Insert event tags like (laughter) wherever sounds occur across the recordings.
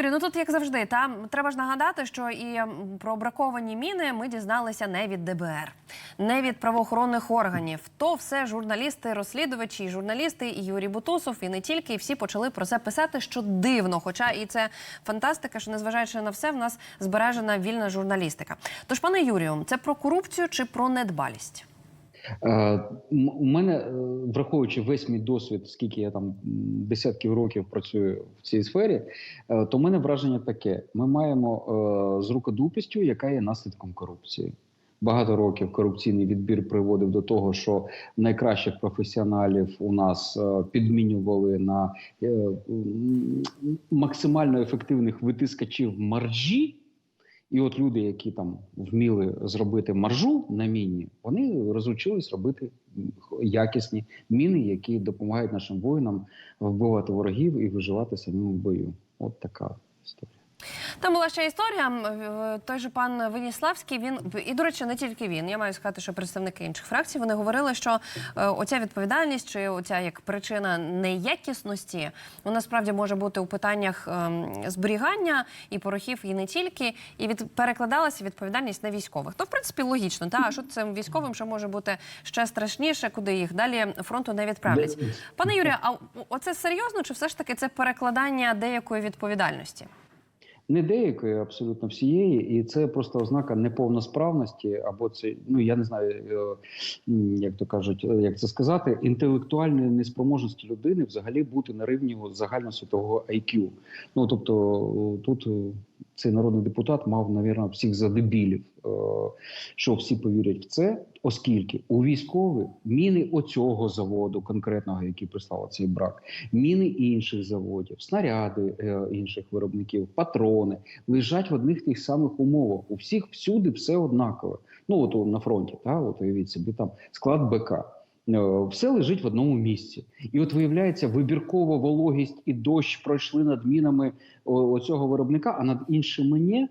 Юрію, ну тут як завжди, там треба ж нагадати, що і про браковані міни ми дізналися не від ДБР, не від правоохоронних органів. То все журналісти, розслідувачі, журналісти, і Юрій Бутусов, і не тільки, і всі почали про це писати, що дивно. Хоча і це фантастика, що незважаючи на все, в нас збережена вільна журналістика. Тож, пане Юрію, це про корупцію чи про недбалість? Е, У мене, е, враховуючи весь мій досвід, скільки я там десятків років працюю в цій сфері, е, то в мене враження таке: ми маємо з рукодупістю, яка є наслідком корупції. Багато років корупційний відбір приводив до того, що найкращих професіоналів у нас підмінювали на максимально ефективних витискачів маржі. І от люди, які там вміли зробити маржу на міні, вони розучились робити якісні міни, які допомагають нашим воїнам вбивати ворогів і виживати самим в бою. От така історія. Там була ще історія. Той же пан Веніславський. Він і до речі, не тільки він. Я маю сказати, що представники інших фракцій вони говорили, що е, оця відповідальність чи оця як причина неякісності, вона справді може бути у питаннях ем, зберігання і порохів, і не тільки, і від перекладалася відповідальність на військових. То в принципі логічно. Та а що цим військовим ще може бути ще страшніше, куди їх далі фронту не відправлять. Пане Юрію, а оце серйозно чи все ж таки це перекладання деякої відповідальності? Не деякої, абсолютно всієї, і це просто ознака неповносправності, або це ну я не знаю, е, як то кажуть, е, як це сказати, інтелектуальної неспроможності людини взагалі бути на рівні загальносвітового IQ. Ну тобто тут цей народний депутат мав, навірно, всіх за дебілів, е, що всі повірять в це, оскільки у військових міни оцього заводу, конкретного, який прислав цей брак, міни інших заводів, снаряди е, інших виробників, патрони лежать в одних тих самих умовах. У всіх всюди все однакове. Ну от на фронті, та от уявіть собі там склад БК. Е, Все лежить в одному місці, і от виявляється, вибіркова вологість і дощ пройшли над мінами оцього виробника, а над іншими ні.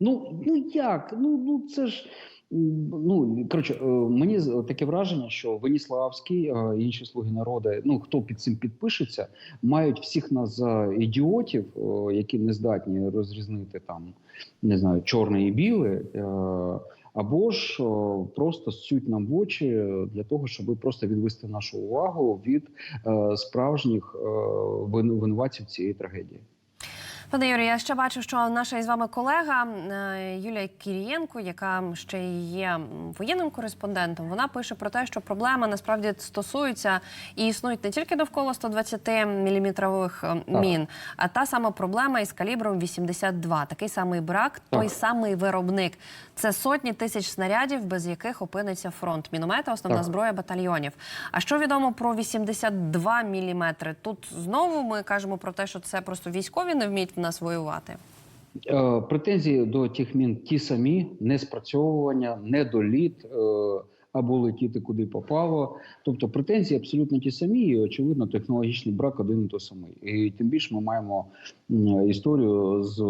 Ну ну як? Ну ну це ж ну коротше, е, мені таке враження, що Веніславський, е, інші слуги народу, ну хто під цим підпишеться, мають всіх нас за ідіотів, які не здатні розрізнити там не знаю, чорне і біле. Е, Або ж просто суть нам в очі для того, щоб просто відвести нашу увагу від е, справжніх е, винуватців цієї трагедії. Пане Юрію, я ще бачу, що наша із вами колега е, Юлія Кірієнко, яка ще й є воєнним кореспондентом, вона пише про те, що проблема насправді стосується і існують не тільки довкола 120 міліметрових е, Так. мін, а та сама проблема із калібром 82. Такий самий брак, той самий виробник. Це сотні тисяч снарядів, без яких опиниться фронт. Міномета, основна зброя батальйонів. А що відомо про 82 міліметри? Тут знову ми кажемо про те, що це просто військові не вміють нас воювати. Е, Претензії до тих мін ті самі: неспрацьовування, недоліт е, або летіти куди попало. Тобто претензії абсолютно ті самі, і очевидно, технологічний брак один і той самий. І тим більше ми маємо історію з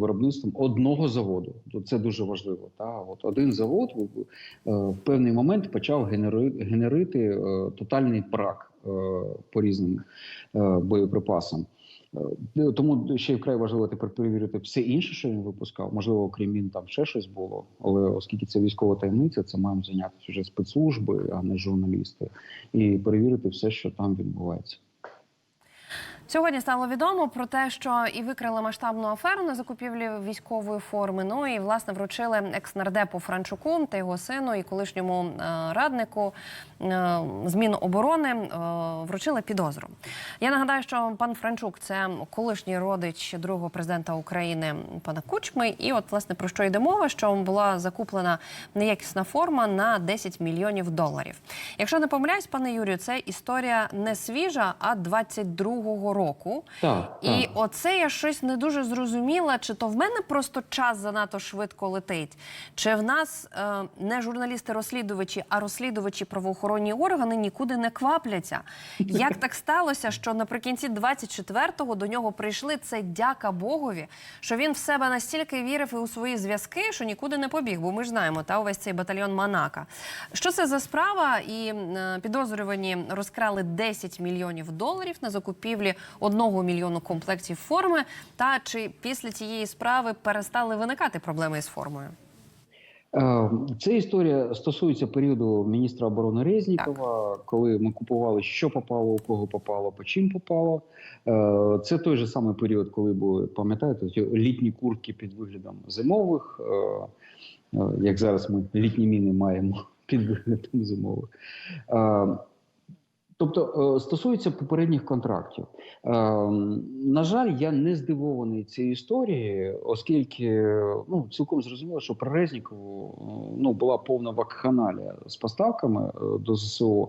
виробництвом одного заводу. Це дуже важливо. Та от один завод е, в певний момент почав генери- генерити тотальний брак по різним боєприпасам. Е, Тому ще вкрай важливо тепер перевірити все інше, що він випускав. Можливо, окрім він там ще щось було. Але оскільки це військова таємниця, це маємо зайнятися вже спецслужби, а не журналісти, і перевірити все, що там відбувається. Сьогодні стало відомо про те, що і викрили масштабну аферу на закупівлі військової форми. Ну і власне вручили екснардепу Франчуку та його сину і колишньому е, раднику е, з Міноборони е, вручили підозру. Я нагадаю, що пан Франчук це колишній родич другого президента України пана Кучми. І от власне про що йде мова, що була закуплена неякісна форма на 10 мільйонів доларів. Якщо не помиляюсь, пане Юрію, це історія не свіжа, а 22-го року. Так, І так. оце я щось не дуже зрозуміла, чи то в мене просто час занадто швидко летить, чи в нас е, не журналісти-розслідувачі, а розслідувачі правоохоронні органи нікуди не квапляться. Як так сталося, що наприкінці 24-го до нього прийшли це дяка Богові, що він в себе настільки вірив і у свої зв'язки, що нікуди не побіг, бо ми ж знаємо, та увесь цей батальйон Манака. Що це за справа? І е, підозрювані розкрали 10 мільйонів доларів на закупівлі одного мільйону комплектів форми. Та чи після цієї справи перестали виникати проблеми із формою? Е, Ця історія стосується періоду міністра оборони Резнікова, коли ми купували, що попало, у кого попало, по чим попало. Е, Це той же самий період, коли були, пам'ятаєте, літні куртки під виглядом зимових, е, як зараз ми літні міни маємо (laughs) під виглядом зимових. Тобто е, стосується попередніх контрактів. Е, На жаль, я не здивований цією історією, оскільки ну цілком зрозуміло, що при Резнікову е, ну була повна вакханалія з поставками до ЗСУ.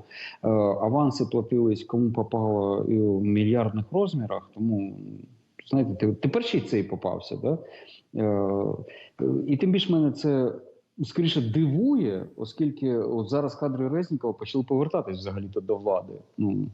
Аванси платились кому попало і в мільярдних розмірах. Тому знаєте, те- тепер ще й цей попався. Да? І тим більше мене це скоріше дивує, оскільки от зараз кадри Резнікова почали повертатись взагалі то до влади. Ну,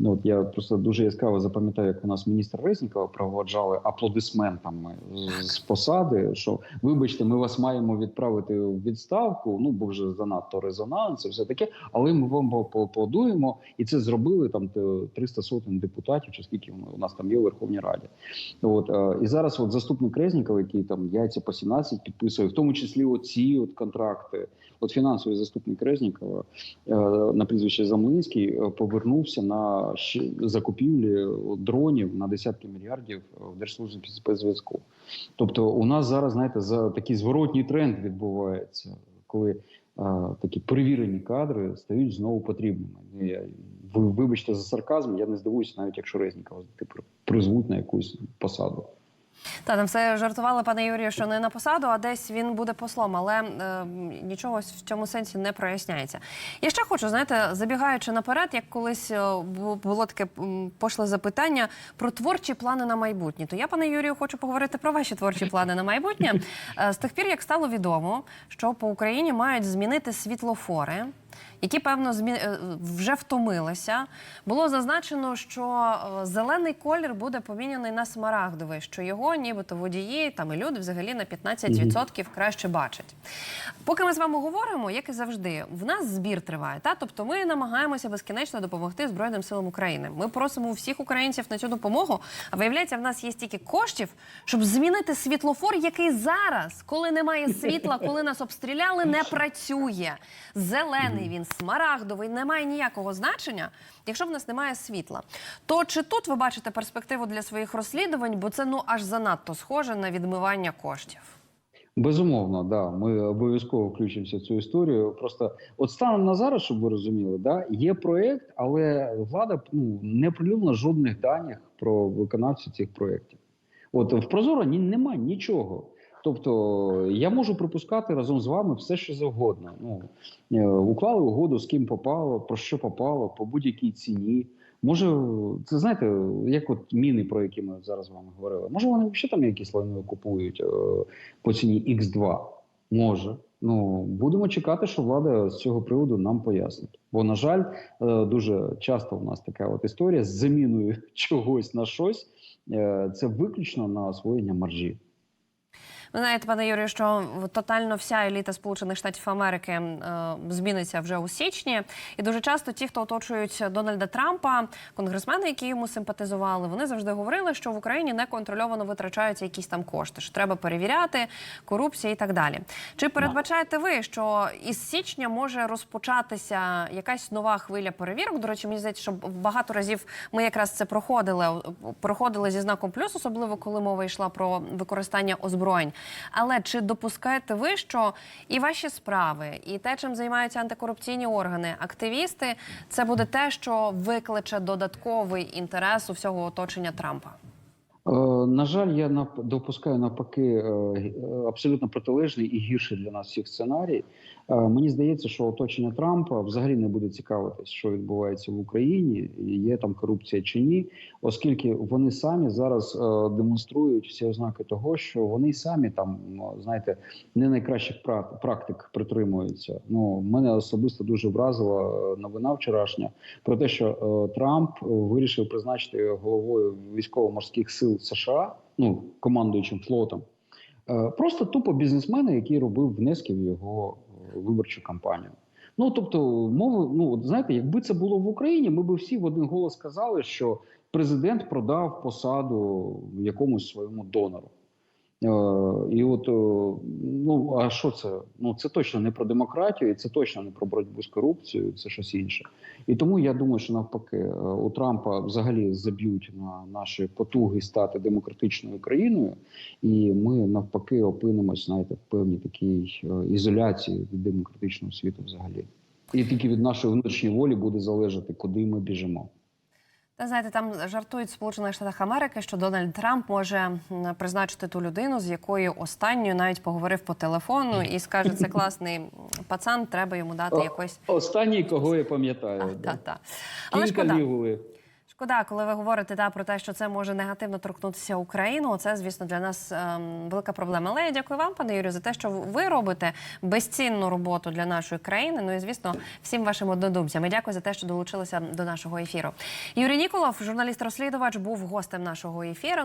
ну от я просто дуже яскраво запам'ятаю, як у нас міністр Резнікова проводжали аплодисментами з, посади. Що вибачте, ми вас маємо відправити в відставку. Ну бо вже занадто резонанс, і все таке. Але ми вам по- поаплодуємо, і це зробили там те 300 сотень депутатів, чи скільки у нас там є у Верховній Раді. От е, і зараз, от заступник Резнікова, який там яйця по 17 підписує, в тому числі оці от контракти. От фінансовий заступник Резнікова е, на прізвище Замлинський е, повернувся на закупівлі дронів на десятки мільярдів в Держслужбі спецзв'язку. Тобто, у нас зараз, знаєте, за такий зворотній тренд відбувається, коли а, такі перевірені кадри стають знову потрібними. Ну, ви вибачте за сарказм, я не здивуюся, навіть якщо Резнікова типу, на якусь посаду. Та там все жартували, пане Юрію, що не на посаду, а десь він буде послом, але е, нічого в цьому сенсі не проясняється. Я ще хочу, знаєте, забігаючи наперед, як колись е, було таке пошле запитання про творчі плани на майбутнє. То я, пане Юрію, хочу поговорити про ваші творчі плани на майбутнє. Е, з тих пір, як стало відомо, що по Україні мають змінити світлофори. Які певно змі... е, вже втомилися, було зазначено, що е, зелений колір буде поміняний на смарагдовий, що його нібито водії там і люди взагалі на 15% краще бачать. Поки ми з вами говоримо, як і завжди, в нас збір триває. Та тобто ми намагаємося безкінечно допомогти Збройним силам України. Ми просимо у всіх українців на цю допомогу. А виявляється, в нас є стільки коштів, щоб змінити світлофор, який зараз, коли немає світла, коли нас обстріляли, не працює. Зелений він, смарагдовий, не має ніякого значення, якщо в нас немає світла. То чи тут ви бачите перспективу для своїх розслідувань, бо це ну аж занадто схоже на відмивання коштів? Безумовно, да. Ми обов'язково включимося в цю історію. Просто от станом на зараз, щоб ви розуміли, да, є проєкт, але влада ну, не оприлюднила жодних даних про виконавців цих проєктів. От в Прозоро ні, немає нічого. Тобто я можу припускати разом з вами все, що завгодно. Ну, е, уклали угоду, з ким попало, про що попало, по будь-якій ціні. Може, це знаєте, як от міни, про які ми зараз з вами говорили. Може, вони взагалі там якісь лайно купують е, по ціні X2? Може. Ну будемо чекати, що влада з цього приводу нам пояснить. Бо, на жаль, е, дуже часто в нас така от історія з заміною (laughs) чогось на щось. Це виключно на освоєння маржі. Ви знаєте, пане Юрію, що тотально вся еліта Сполучених Штатів Америки е, зміниться вже у січні. І дуже часто ті, хто оточують Дональда Трампа, конгресмени, які йому симпатизували, вони завжди говорили, що в Україні неконтрольовано витрачаються якісь там кошти, що треба перевіряти, корупція і так далі. Чи передбачаєте ви, що із січня може розпочатися якась нова хвиля перевірок? До речі, мені здається, що багато разів ми якраз це проходили, проходили зі знаком плюс, особливо коли мова йшла про використання озброєнь. Але чи допускаєте ви, що і ваші справи, і те, чим займаються антикорупційні органи, активісти, це буде те, що викличе додатковий інтерес у всього оточення Трампа? Е, На жаль, я допускаю навпаки е, е, абсолютно протилежний і гірший для нас всіх сценарій. Мені здається, що оточення Трампа взагалі не буде цікавитись, що відбувається в Україні, є там корупція чи ні, оскільки вони самі зараз демонструють всі ознаки того, що вони самі там, ну, знаєте, не найкращих пра- практик притримуються. Ну мене особисто дуже вразила новина вчорашня про те, що Трамп вирішив призначити головою військово-морських сил США, ну командуючим флотом, е, просто тупо бізнесмена, який робив внески в його е, виборчу кампанію. Ну тобто, мови, ну от знаєте, якби це було в Україні, ми б всі в один голос сказали, що президент продав посаду якомусь своєму донору. Е, І от е, ну а що це? Ну це точно не про демократію, це точно не про боротьбу з корупцією, це щось інше. І тому я думаю, що навпаки, е, у Трампа взагалі заб'ють на наші потуги стати демократичною країною, і ми навпаки опинимось, знаєте, в певній такій ізоляції від демократичного світу взагалі. І тільки від нашої внутрішньої волі буде залежати, куди ми біжимо. Знаєте, там жартують Сполучених Штатах Америки, що Дональд Трамп може призначити ту людину, з якою останньою навіть поговорив по телефону і скаже, це класний пацан, треба йому дати якось. Останній, кого я пам'ятаю, да. та, та. Але кілька шкода. лігули. Шкода, коли ви говорите та, про те, що це може негативно торкнутися Україну. Це, звісно, для нас ем, велика проблема. Але я дякую вам, пане Юрію, за те, що ви робите безцінну роботу для нашої країни. Ну і звісно, всім вашим однодумцям. І дякую за те, що долучилися до нашого ефіру. Юрій Ніколов, журналіст-розслідувач, був гостем нашого ефіру.